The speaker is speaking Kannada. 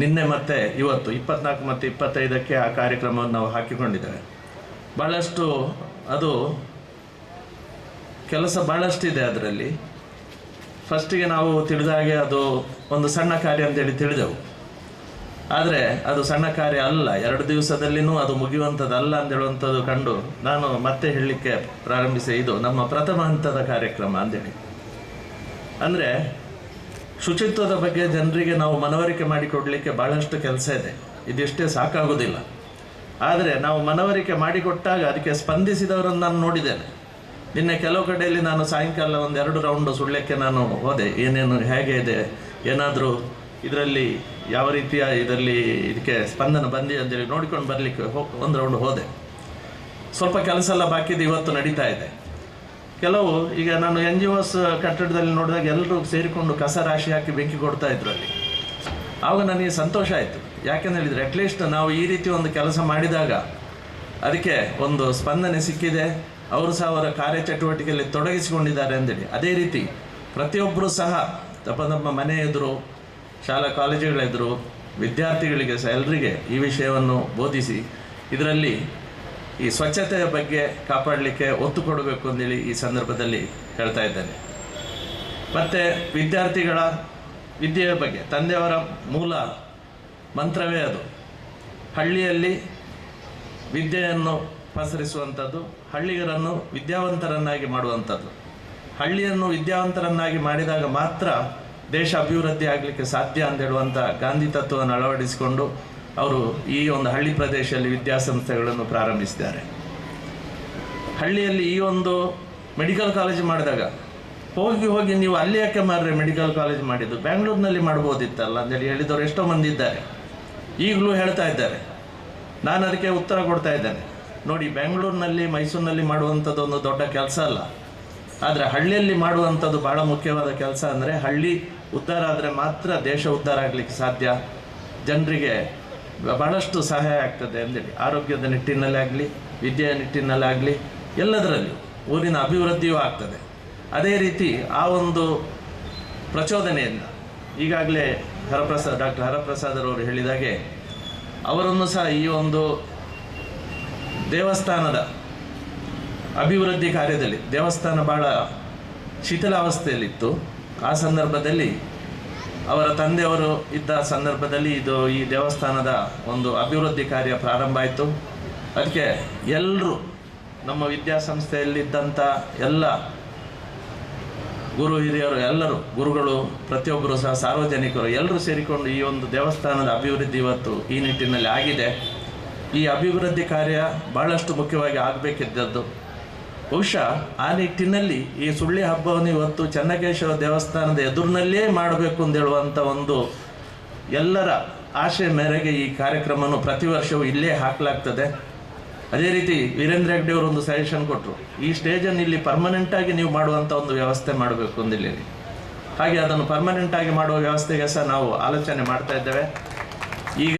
ನಿನ್ನೆ ಮತ್ತೆ ಇವತ್ತು ಇಪ್ಪತ್ನಾಲ್ಕು ಮತ್ತು ಇಪ್ಪತ್ತೈದಕ್ಕೆ ಆ ಕಾರ್ಯಕ್ರಮವನ್ನು ನಾವು ಹಾಕಿಕೊಂಡಿದ್ದೇವೆ. ಭಾಳಷ್ಟು ಅದು ಕೆಲಸ ಭಾಳಷ್ಟಿದೆ ಅದರಲ್ಲಿ. ಫಸ್ಟಿಗೆ ನಾವು ತಿಳಿದ ಹಾಗೆ ಅದು ಒಂದು ಸಣ್ಣ ಕಾರ್ಯ ಅಂತೇಳಿ ತಿಳಿದೆವು. ಆದರೆ ಅದು ಸಣ್ಣ ಕಾರ್ಯ ಅಲ್ಲ, ಎರಡು ದಿವಸದಲ್ಲಿನೂ ಅದು ಮುಗಿಯುವಂಥದ್ದಲ್ಲ ಅಂತ ಹೇಳುವಂಥದ್ದು ಕಂಡು ನಾನು ಮತ್ತೆ ಹೇಳಲಿಕ್ಕೆ ಪ್ರಾರಂಭಿಸಿ ಇದು ನಮ್ಮ ಪ್ರಥಮ ಹಂತದ ಕಾರ್ಯಕ್ರಮ ಅಂತೇಳಿ. ಅಂದರೆ ಶುಚಿತ್ವದ ಬಗ್ಗೆ ಜನರಿಗೆ ನಾವು ಮನವರಿಕೆ ಮಾಡಿಕೊಡಲಿಕ್ಕೆ ಭಾಳಷ್ಟು ಕೆಲಸ ಇದೆ. ಇದಿಷ್ಟೇ ಸಾಕಾಗೋದಿಲ್ಲ. ಆದರೆ ನಾವು ಮನವರಿಕೆ ಮಾಡಿಕೊಟ್ಟಾಗ ಅದಕ್ಕೆ ಸ್ಪಂದಿಸಿದವರನ್ನು ನಾನು ನೋಡಿದ್ದೇನೆ. ನಿನ್ನೆ ಕೆಲವು ಕಡೆಯಲ್ಲಿ ನಾನು ಸಾಯಂಕಾಲ ಒಂದು ಎರಡು ರೌಂಡು ಸುಳ್ಳಕ್ಕೆ ನಾನು ಹೋದೆ. ಏನೇನು ಹೇಗೆ ಇದೆ, ಏನಾದರೂ ಇದರಲ್ಲಿ ಯಾವ ರೀತಿಯ ಇದರಲ್ಲಿ ಇದಕ್ಕೆ ಸ್ಪಂದನ ಬಂದಿದೆ ಅಂತೇಳಿ ನೋಡಿಕೊಂಡು ಬರಲಿಕ್ಕೆ ಹೋ, ಒಂದು ರೌಂಡ್ ಹೋದೆ. ಸ್ವಲ್ಪ ಕೆಲಸ ಎಲ್ಲ ಬಾಕಿದ್ದು ಇವತ್ತು ನಡೀತಾ ಇದೆ. ಕೆಲವು, ಈಗ ನಾನು ಎನ್ ಜಿ ಒಸ್ ಕಟ್ಟಡದಲ್ಲಿ ನೋಡಿದಾಗ ಎಲ್ಲರೂ ಸೇರಿಕೊಂಡು ಕಸ ರಾಶಿ ಹಾಕಿ ಬೆಂಕಿ ಕೊಡ್ತಾ ಇದ್ರು ಅಲ್ಲಿ. ಆವಾಗ ನನಗೆ ಸಂತೋಷ ಆಯಿತು. ಯಾಕೆಂತ ಹೇಳಿದರೆ ಅಟ್ಲೀಸ್ಟ್ ನಾವು ಈ ರೀತಿ ಒಂದು ಕೆಲಸ ಮಾಡಿದಾಗ ಅದಕ್ಕೆ ಒಂದು ಸ್ಪಂದನೆ ಸಿಕ್ಕಿದೆ. ಅವರು ಸಹ ಅವರ ಕಾರ್ಯಚಟುವಟಿಕೆಯಲ್ಲಿ ತೊಡಗಿಸಿಕೊಂಡಿದ್ದಾರೆ ಅಂತೇಳಿ ಅದೇ ರೀತಿ ಪ್ರತಿಯೊಬ್ಬರು ಸಹ ತಮ್ಮ ನಮ್ಮ ಮನೆ ಎದುರು, ಶಾಲಾ ಕಾಲೇಜುಗಳೆದುರು ವಿದ್ಯಾರ್ಥಿಗಳಿಗೆ ಸಹ ಎಲ್ಲರಿಗೆ ಈ ವಿಷಯವನ್ನು ಬೋಧಿಸಿ, ಇದರಲ್ಲಿ ಈ ಸ್ವಚ್ಛತೆಯ ಬಗ್ಗೆ ಕಾಪಾಡಲಿಕ್ಕೆ ಒತ್ತು ಕೊಡಬೇಕು ಅಂತೇಳಿ ಈ ಸಂದರ್ಭದಲ್ಲಿ ಹೇಳ್ತಾ ಇದ್ದೇನೆ. ಮತ್ತು ವಿದ್ಯಾರ್ಥಿಗಳ ವಿದ್ಯೆಯ ಬಗ್ಗೆ, ತಂದೆಯವರ ಮೂಲ ಮಂತ್ರವೇ ಅದು. ಹಳ್ಳಿಯಲ್ಲಿ ವಿದ್ಯೆಯನ್ನು ಪಸರಿಸುವಂಥದ್ದು, ಹಳ್ಳಿಗರನ್ನು ವಿದ್ಯಾವಂತರನ್ನಾಗಿ ಮಾಡುವಂಥದ್ದು. ಹಳ್ಳಿಯನ್ನು ವಿದ್ಯಾವಂತರನ್ನಾಗಿ ಮಾಡಿದಾಗ ಮಾತ್ರ ದೇಶ ಅಭಿವೃದ್ಧಿ ಆಗಲಿಕ್ಕೆ ಸಾಧ್ಯ ಅಂತ ಹೇಳುವಂಥ ಗಾಂಧಿ ತತ್ವವನ್ನು ಅಳವಡಿಸಿಕೊಂಡು ಅವರು ಈ ಒಂದು ಹಳ್ಳಿ ಪ್ರದೇಶದಲ್ಲಿ ವಿದ್ಯಾಸಂಸ್ಥೆಗಳನ್ನು ಪ್ರಾರಂಭಿಸಿದ್ದಾರೆ. ಹಳ್ಳಿಯಲ್ಲಿ ಈ ಒಂದು ಮೆಡಿಕಲ್ ಕಾಲೇಜ್ ಮಾಡಿದಾಗ, ಹೋಗಿ ಹೋಗಿ ನೀವು ಅಲ್ಲಿ ಯಾಕೆ ಮೆಡಿಕಲ್ ಕಾಲೇಜ್ ಮಾಡಿದ್ದು? ಬ್ಯಾಂಗ್ಳೂರಿನಲ್ಲಿ ಮಾಡ್ಬೋದಿತ್ತಲ್ಲ ಅಂತೇಳಿ ಹೇಳಿದವರು ಎಷ್ಟೋ ಮಂದಿ ಇದ್ದಾರೆ. ಈಗಲೂ ಹೇಳ್ತಾ ಇದ್ದಾರೆ. ನಾನು ಅದಕ್ಕೆ ಉತ್ತರ ಕೊಡ್ತಾ ಇದ್ದೇನೆ. ನೋಡಿ ಬೆಂಗಳೂರಿನಲ್ಲಿ ಮೈಸೂರಿನಲ್ಲಿ ಮಾಡುವಂಥದ್ದು ಒಂದು ದೊಡ್ಡ ಕೆಲಸ ಅಲ್ಲ. ಆದರೆ ಹಳ್ಳಿಯಲ್ಲಿ ಮಾಡುವಂಥದ್ದು ಭಾಳ ಮುಖ್ಯವಾದ ಕೆಲಸ ಅಂದರೆ ಹಳ್ಳಿ ಉದ್ಧಾರ ಆದರೆ ಮಾತ್ರ ದೇಶ ಉದ್ಧಾರ ಆಗಲಿಕ್ಕೆ ಸಾಧ್ಯ. ಜನರಿಗೆ ಬಹಳಷ್ಟು ಸಹಾಯ ಆಗ್ತದೆ ಅಂತೇಳಿ ಆರೋಗ್ಯದ ನಿಟ್ಟಿನಲ್ಲಾಗಲಿ ವಿದ್ಯೆಯ ನಿಟ್ಟಿನಲ್ಲಾಗಲಿ ಎಲ್ಲದರಲ್ಲಿ ಊರಿನ ಅಭಿವೃದ್ಧಿಯೂ ಆಗ್ತದೆ. ಅದೇ ರೀತಿ ಆ ಒಂದು ಪ್ರಚೋದನೆಯಿಂದ ಈಗಾಗಲೇ ಹರಪ್ರಸಾದ್ ಡಾಕ್ಟರ್ ಹರಪ್ರಸಾದ್ ಅವರು ಹೇಳಿದಾಗೆ ಅವರನ್ನು ಸಹ ಈ ಒಂದು ದೇವಸ್ಥಾನದ ಅಭಿವೃದ್ಧಿ ಕಾರ್ಯದಲ್ಲಿ, ದೇವಸ್ಥಾನ ಭಾಳ ಶಿಥಿಲಾವಸ್ಥೆಯಲ್ಲಿತ್ತು. ಆ ಸಂದರ್ಭದಲ್ಲಿ ಅವರ ತಂದೆಯವರು ಇದ್ದ ಸಂದರ್ಭದಲ್ಲಿ ಇದು ಈ ದೇವಸ್ಥಾನದ ಒಂದು ಅಭಿವೃದ್ಧಿ ಕಾರ್ಯ ಪ್ರಾರಂಭ ಆಯಿತು. ಅದಕ್ಕೆ ಎಲ್ಲರೂ ನಮ್ಮ ವಿದ್ಯಾಸಂಸ್ಥೆಯಲ್ಲಿದ್ದಂಥ ಎಲ್ಲ ಗುರು ಹಿರಿಯರು, ಎಲ್ಲರೂ, ಗುರುಗಳು, ಪ್ರತಿಯೊಬ್ಬರು ಸಹ ಸಾರ್ವಜನಿಕರು ಎಲ್ಲರೂ ಸೇರಿಕೊಂಡು ಈ ಒಂದು ದೇವಸ್ಥಾನದ ಅಭಿವೃದ್ಧಿ ಇವತ್ತು ಈ ನಿಟ್ಟಿನಲ್ಲಿ ಆಗಿದೆ. ಈ ಅಭಿವೃದ್ಧಿ ಕಾರ್ಯ ಬಹಳಷ್ಟು ಮುಖ್ಯವಾಗಿ ಆಗಬೇಕಿದ್ದದ್ದು. ಬಹುಶಃ ಆ ನಿಟ್ಟಿನಲ್ಲಿ ಈ ಸುಳ್ಳಿ ಹಬ್ಬವನ್ನು ಇವತ್ತು ಚನ್ನಕೇಶವ ದೇವಸ್ಥಾನದ ಎದುರಿನಲ್ಲೇ ಮಾಡಬೇಕು ಅಂತ ಹೇಳುವಂಥ ಒಂದು ಎಲ್ಲರ ಆಶೆ ಮೇರೆಗೆ ಈ ಕಾರ್ಯಕ್ರಮವನ್ನು ಪ್ರತಿ ವರ್ಷವೂ ಇಲ್ಲೇ ಹಾಕಲಾಗ್ತದೆ. ಅದೇ ರೀತಿ ವೀರೇಂದ್ರ ಹೆಗ್ಡೆ ಅವರು ಒಂದು ಸಜೆಷನ್ ಕೊಟ್ಟರು ಈ ಸ್ಟೇಜನ್ನು ಇಲ್ಲಿ ಪರ್ಮನೆಂಟ್ ಆಗಿ ನೀವು ಮಾಡುವಂಥ ಒಂದು ವ್ಯವಸ್ಥೆ ಮಾಡಬೇಕು ಅಂದಿಲ್ಲಿ ಹಾಗೆ ಅದನ್ನು ಪರ್ಮನೆಂಟ್ ಆಗಿ ಮಾಡುವ ವ್ಯವಸ್ಥೆಗೆ ಸಹ ನಾವು ಆಲೋಚನೆ ಮಾಡ್ತಾ ಇದ್ದೇವೆ. ಈಗ